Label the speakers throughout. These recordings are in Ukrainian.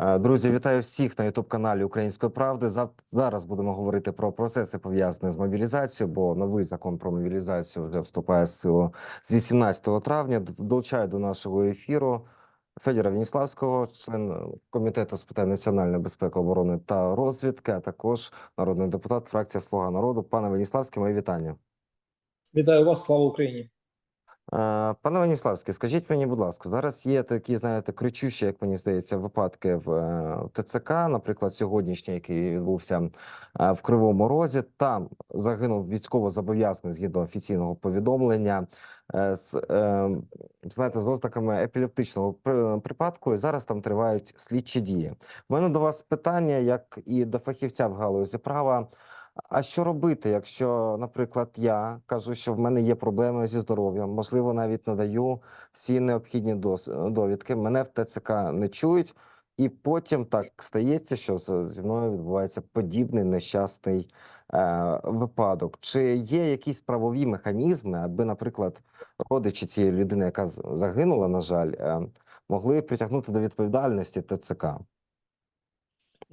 Speaker 1: Е, Друзі, вітаю всіх на youtube каналі Української правди. Зараз будемо говорити про процеси пов'язані з мобілізацією, бо новий закон про мобілізацію вже вступає в силу з 18 травня. Долучаю до нашого ефіру Федора Веніславського, член комітету з питань національної безпеки, оборони та розвідки, а також народний депутат фракція Слуга народу. Пане Веніславський, мої вітання.
Speaker 2: Вітаю вас, слава Україні.
Speaker 1: Пане Веніславський, скажіть мені, будь ласка, зараз є такі, знаєте, кричущі, як мені здається, випадки в е, ТЦК, наприклад, сьогоднішній, який відбувся в Кривому Розі. Там загинув військовозобов'язаний згідно офіційного повідомлення е, з е, знаєте, з ознаками епілептичного припадку. І зараз там тривають слідчі дії. У мене до вас питання, як і до фахівця в галузі права. А що робити, якщо, наприклад, я кажу, що в мене є проблеми зі здоров'ям, можливо, навіть надаю всі необхідні довідки, мене в ТЦК не чують, і потім так стається, що зі мною відбувається подібний нещасний е, випадок. Чи є якісь правові механізми, аби, наприклад, родичі цієї людини, яка загинула, на жаль, е, могли притягнути до відповідальності ТЦК?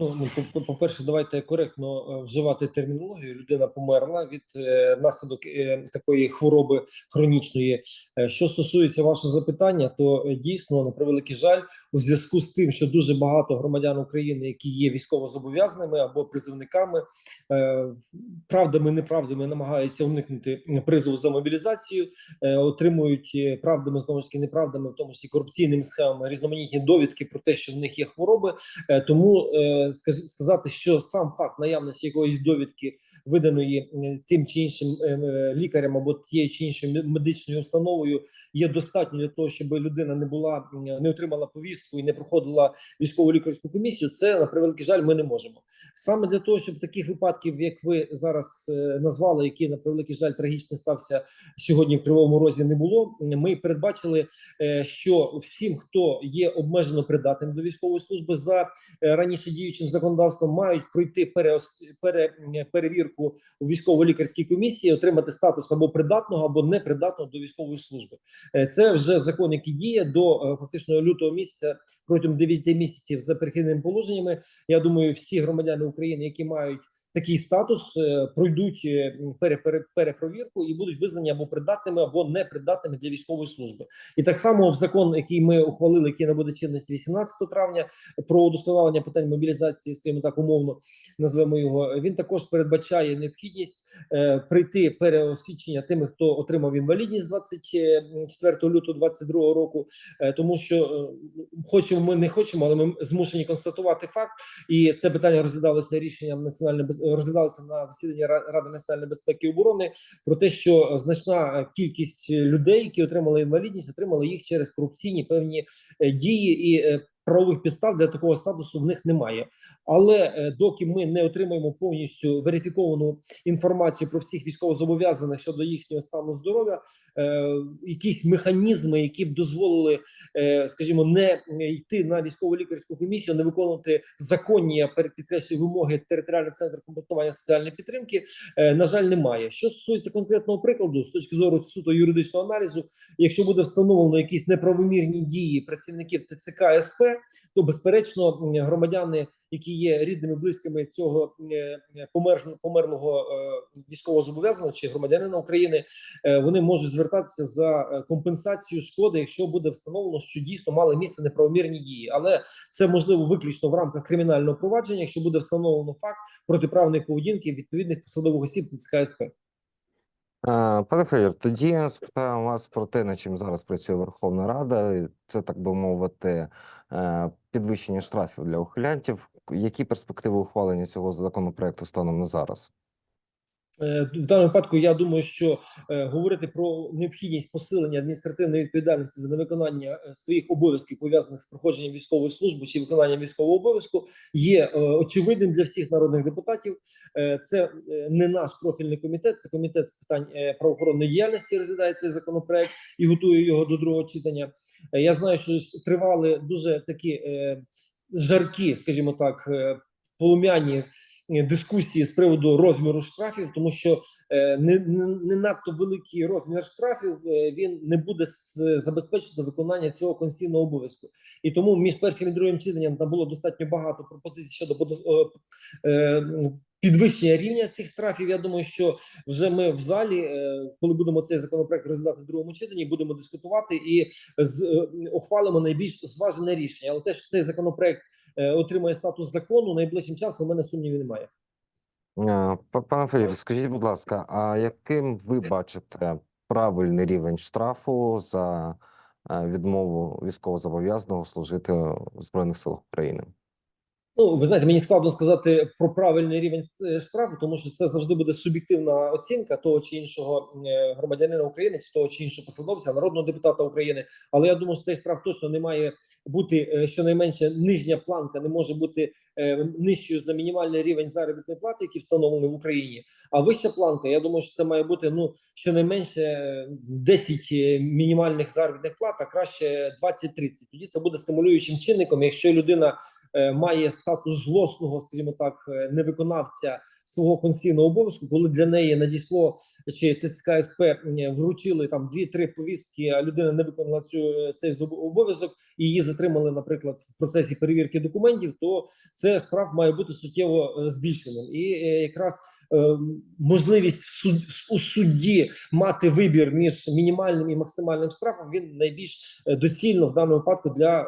Speaker 2: Ну, ну, по- по-перше, давайте коректно е, вживати термінологію. Людина померла від е, внаслідок е, такої хвороби хронічної. Що стосується вашого запитання, то дійсно на превеликий жаль, у зв'язку з тим, що дуже багато громадян України, які є військовозобов'язаними або призовниками, правдами неправдами намагаються уникнути призову за мобілізацію, е, отримують правдами знову ж таки неправдами, в тому числі корупційними схемами, різноманітні довідки про те, що в них є хвороби. Тому сказати, що сам факт наявності якоїсь довідки, виданої тим чи іншим е, е, лікарем або тією чи іншою медичною установою, є достатньо для того, щоб людина не була не отримала повістку і не проходила військово лікарську комісію. Це на превеликий жаль, ми не можемо. Саме для того, щоб таких випадків, як ви зараз е, назвали, які на превеликий жаль трагічно стався сьогодні в кривому розі, не було. Ми передбачили, що всім, хто є обмежено придатним до військової служби за раніше діючим законодавством мають пройти переос... пере... перевірку у військово-лікарській комісії, отримати статус або придатного, або непридатного до військової служби. Е, Це вже закон, який діє до е, фактично лютого місяця протягом 9 місяців за перехідними положеннями. Я думаю, всі громадяни України, які мають такий статус, е, пройдуть е, перепровірку і будуть визнані або придатними, або непридатними для військової служби. І так само в закон, який ми ухвалили, який набуде чинності 18 травня, про удосконалення питань мобілізації, скажімо так, умовно назвемо його. Він також передбачає необхідність е, прийти переосвідчення тими, хто отримав інвалідність 24 лютого 22 року, тому що хочемо ми не хочемо, але ми змушені констатувати факт. І це питання розглядалося рішенням національної без розглядалося на засіданні Ради національної безпеки і оборони про те, що значна кількість людей, які отримали інвалідність, отримали їх через корупційні певні е, дії і е, правових підстав для такого статусу в них немає. Але е, доки ми не отримаємо повністю верифіковану інформацію про всіх військовозобов'язаних щодо їхнього стану здоров'я, е, якісь механізми, які б дозволили, е, скажімо, не йти на військово лікарську комісію, не виконувати законні перед підкреслюю вимоги територіального центру комплектування соціальної підтримки, на жаль, немає. Що стосується конкретного прикладу, з точки зору суто юридичного аналізу, якщо буде встановлено якісь неправомірні дії працівників ТЦК СП, то безперечно громадяни, які є рідними близькими цього е, помер- померлого е, військовозобов'язаного чи громадянина України, е, вони можуть звертатися за компенсацію шкоди, якщо буде встановлено, що дійсно мали місце неправомірні дії, але це можливо виключно в рамках кримінального провадження, якщо буде встановлено факт протиправної поведінки відповідних посадових осіб ТЦК СП.
Speaker 1: Е, Пане Федір, тоді спитаю вас про те, над чим зараз працює Верховна Рада. Це так би мовити, е, підвищення штрафів для ухилянтів. Які перспективи ухвалення цього законопроекту станом на зараз?
Speaker 2: Е, В даному випадку я думаю, що е, говорити про необхідність посилення адміністративної відповідальності за невиконання е, своїх обов'язків пов'язаних з проходженням військової служби чи виконанням військового обов'язку є очевидним для всіх народних депутатів. Це не наш профільний комітет, це комітет з питань правоохоронної діяльності розглядає цей законопроект і готує його до другого читання. Я знаю, що тривали дуже такі жаркі, скажімо так. полум'яні дискусії з приводу розміру штрафів, тому що е, не, не, надто великий розмір штрафів е, він не буде забезпечити виконання цього конституційного обов'язку. І тому між першим і другим читанням там було достатньо багато пропозицій щодо е, е, підвищення рівня цих штрафів. Я думаю, що вже ми в залі, е, коли будемо цей законопроект розглядати в другому читанні, будемо дискутувати і з е, ухвалимо найбільш зважене рішення. Але те, що цей законопроект е, отримає статус закону, найближчим часом у мене сумнівів немає.
Speaker 1: Е, па- Пане Федір, скажіть, будь ласка, а яким ви бачите правильний рівень штрафу за відмову відмову військовозобов'язаного служити в Збройних силах України?
Speaker 2: Ну, ви знаєте, мені складно сказати про правильний рівень с- штрафу, тому що це завжди буде суб'єктивна оцінка того чи іншого е, громадянина України, чи того чи іншого посадовця, народного депутата України. Але я думаю, що цей штраф точно не має бути е, щонайменше нижня планка, не може бути е, нижчою за мінімальний рівень заробітної плати, який встановлений в Україні. А вища планка, я думаю, що це має бути ну щонайменше е, 10 мінімальних заробітних плат, а краще 20-30. Тоді це буде стимулюючим чинником, якщо людина е, має статус злосного, скажімо так, е, невиконавця свого конституційного обов'язку, коли для неї надійшло чи ТЦК СП вручили там дві-три повістки, а людина не виконала цю е, цей обов'язок, і її затримали, наприклад, в процесі перевірки документів, то це штраф має бути суттєво е, збільшеним. І е, якраз е, можливість суд, у судді мати вибір між мінімальним і максимальним штрафом він найбільш е, доцільно в даному випадку для е,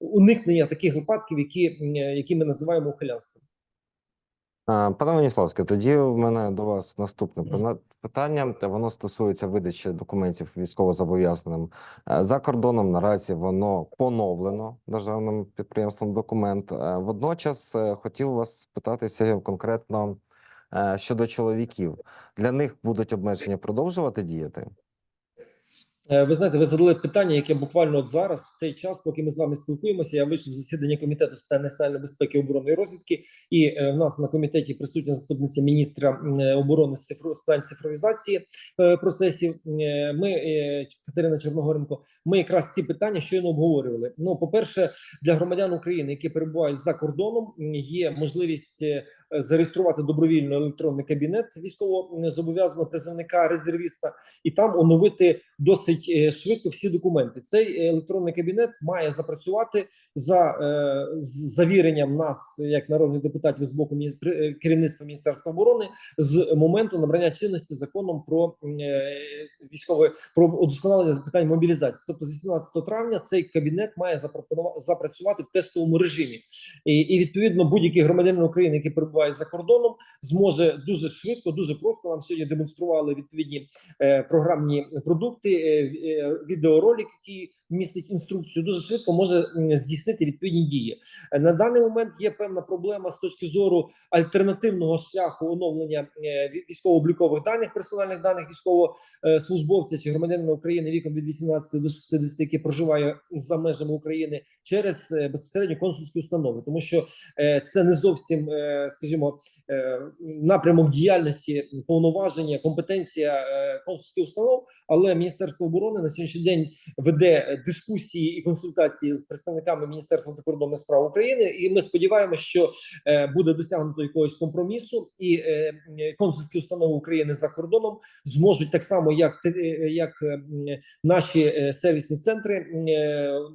Speaker 2: уникнення таких випадків, які, е, які ми називаємо ухилянством.
Speaker 1: Е, Пане Веніславське, тоді в мене до вас наступне питання. Воно стосується видачі документів військовозобов'язаним Е, за кордоном. Наразі воно поновлено державним підприємством документ. Е, Водночас е, хотів вас спитатися конкретно е, щодо чоловіків. Для них будуть обмеження продовжувати діяти?
Speaker 2: Е, Ви знаєте, ви задали питання, яке буквально от зараз, в цей час, поки ми з вами спілкуємося, я вийшов з засідання комітету з питань національної безпеки, оборони і розвідки, і е, в нас на комітеті присутня заступниця міністра е, оборони з цифру цифровізації е, процесів. Е, Ми е, Катерина Чорногоренко. Ми якраз ці питання щойно обговорювали. Ну, по перше, для громадян України, які перебувають за кордоном, є можливість. Зареєструвати добровільно електронний кабінет військово зобов'язаного призовника резервіста і там оновити досить е, швидко всі документи. Цей електронний кабінет має запрацювати за е, завіренням нас, як народних депутатів з боку е, керівництва Міністерства оборони, з моменту набрання чинності законом про військове про удосконалення питань мобілізації. Тобто, з 18 травня цей кабінет має запрацювати в тестовому режимі, і, і відповідно будь-який громадянин України, який перебуває за кордоном, зможе дуже швидко, дуже просто нам сьогодні демонстрували відповідні е, програмні продукти, е, е, відеоролик, який містить інструкцію, дуже швидко може здійснити відповідні дії. Е, На даний момент є певна проблема з точки зору альтернативного шляху оновлення е, військово-облікових даних, персональних даних військовослужбовця чи громадянина України віком від 18 до 60, який проживає за межами України через е, безпосередньо консульські установи, тому що це не зовсім, скажімо, напрямок діяльності, повноваження, компетенція консульських установ. Але Міністерство оборони на сьогоднішній день веде дискусії і консультації з представниками Міністерства закордонних справ України. І ми сподіваємося, що е, буде досягнуто якогось компромісу, і е, консульські установи України за кордоном зможуть так само, як е, як наші сервісні центри,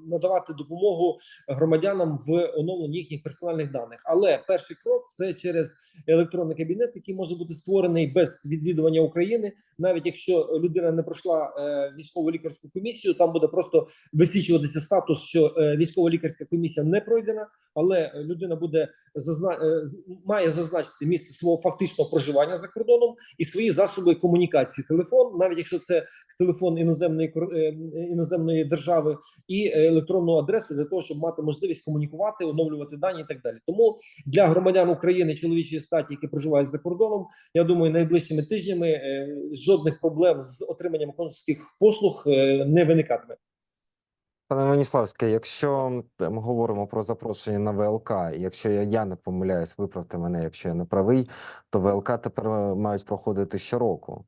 Speaker 2: надавати допомогу громадянам в оновленні їхніх персональних даних. Але перший крок це через електронний кабінет, який може бути створений без відвідування України, навіть якщо людина не пройшла е, військово-лікарську комісію, там буде просто висвічуватися статус, що е, військово-лікарська комісія не пройдена, але людина буде зазна... е, має зазначити місце свого фактичного проживання за кордоном і свої засоби комунікації. Телефон, навіть якщо це телефон іноземної е, іноземної держави, і е, електронну адресу для того, щоб мати можливість комунікувати, оновлювати дані і так далі. Тому для громадян України чоловічої статі, які проживають за кордоном, я думаю, найближчими тижнями е, жодних проблем з отриманням консульських послуг е, не виникатиме.
Speaker 1: Пане Веніславське, якщо е, ми говоримо про запрошення на ВЛК, і якщо я, я не помиляюсь, виправте мене, якщо я не правий, то ВЛК тепер е, мають проходити щороку,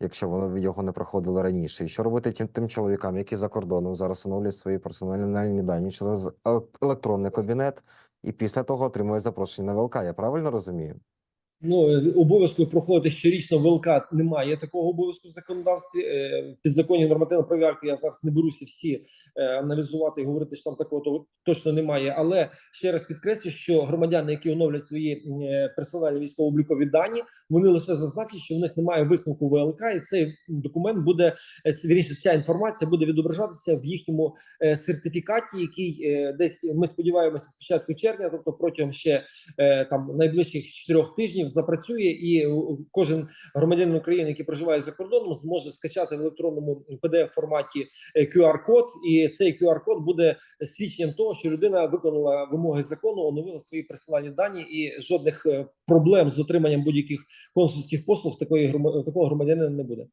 Speaker 1: якщо вони його не проходили раніше. І що робити тим, тим чоловікам, які за кордоном зараз оновлюють свої персональні дані через ел- електронний кабінет, і після того отримує запрошення на ВЛК. Я правильно розумію?
Speaker 2: Ну обов'язку проходити щорічно ВЛК немає такого обов'язку в законодавстві. Е, Підзаконні нормативно-правові акти я зараз не беруся всі е, аналізувати і говорити, що там такого то- точно немає. Але ще раз підкреслю, що громадяни, які оновлять свої е, персональні військово-облікові дані, вони лише зазначать, що в них немає висновку ВЛК, і цей документ буде вірніше, ця інформація буде відображатися в їхньому сертифікаті, який десь ми сподіваємося з початку червня, тобто протягом ще там найближчих чотирьох тижнів запрацює, і е, кожен громадянин України, який проживає за кордоном, зможе скачати в електронному pdf форматі QR-код, і цей QR-код буде свідченням того, що людина виконала вимоги закону, оновила свої персональні дані, і жодних е, проблем з отриманням будь-яких консульських послуг такої такого громадянина не буде.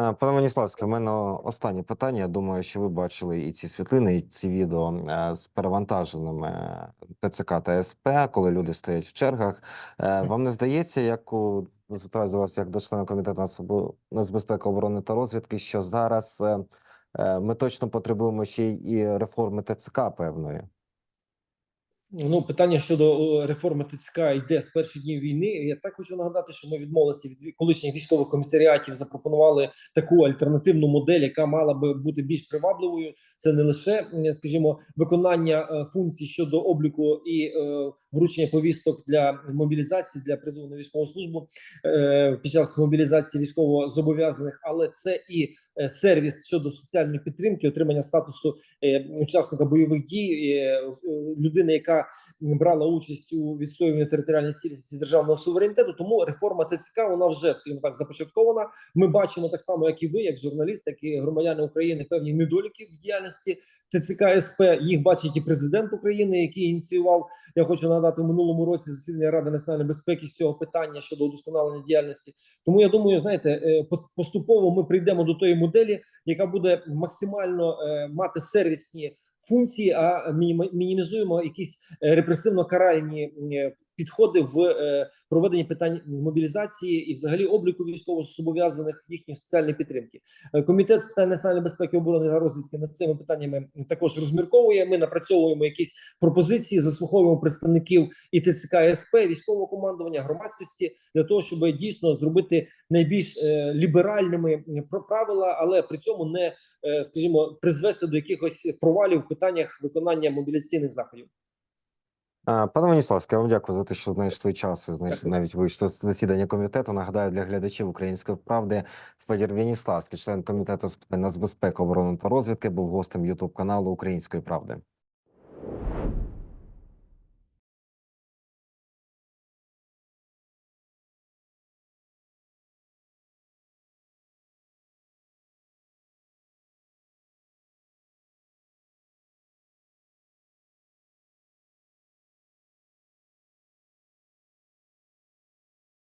Speaker 1: Е, Пане Веніславське, в мене останнє питання. Я думаю, що ви бачили і ці світлини, і ці відео е, з перевантаженими е, ТЦК та СП, коли люди стоять в чергах. Вам не здається, як у звертаюся до вас як до члена комітету нацбезпеки, оборони та розвідки, що зараз ми точно потребуємо ще й реформи ТЦК певної?
Speaker 2: Ну, питання щодо реформи ТЦК йде з перших днів війни. Я так хочу нагадати, що ми відмовилися від ві- колишніх військових комісаріатів, запропонували таку альтернативну модель, яка мала би бути більш привабливою. Це не лише, скажімо, виконання е, функцій щодо обліку і е, вручення повісток для мобілізації для призову на військову службу е, під час мобілізації військовозобов'язаних, але це і сервіс щодо соціальної підтримки, отримання статусу е, учасника бойових дій, е, е, людини, яка брала участь у відстоюванні територіальної цілісності державного суверенітету. Тому реформа ТЦК вона вже скажімо так започаткована. Ми бачимо так само, як і ви, як журналіст, як і громадяни України, певні недоліки в діяльності. ТЦК СП їх бачить і президент України, який ініціював. Я хочу нагадати в минулому році засідання Ради національної безпеки з цього питання щодо удосконалення діяльності. Тому я думаю, знаєте, е, поступово ми прийдемо до тої моделі, яка буде максимально е, мати сервісні функції, а мінімізуємо якісь е, репресивно-каральні е, підходи в е, проведенні питань мобілізації і, взагалі, обліку військовозобов'язаних їхньої соціальної підтримки. Е, Комітет з питань національної безпеки, оборони та розвідки над цими питаннями також розмірковує. Ми напрацьовуємо якісь пропозиції, заслуховуємо представників і ТЦК, СП, військового командування, громадськості для того, щоб дійсно зробити найбільш е, ліберальними правила, але при цьому не е, скажімо, призвести до якихось провалів в питаннях виконання мобілізаційних заходів.
Speaker 1: Пане Веніславське, я вам дякую за те, що знайшли час і знайшли навіть вийшли з засідання комітету. Нагадаю для глядачів української правди Федір Веніславський, член комітету з питань нацбезпеки, оборони та розвідки, був гостем Ютуб каналу Української правди.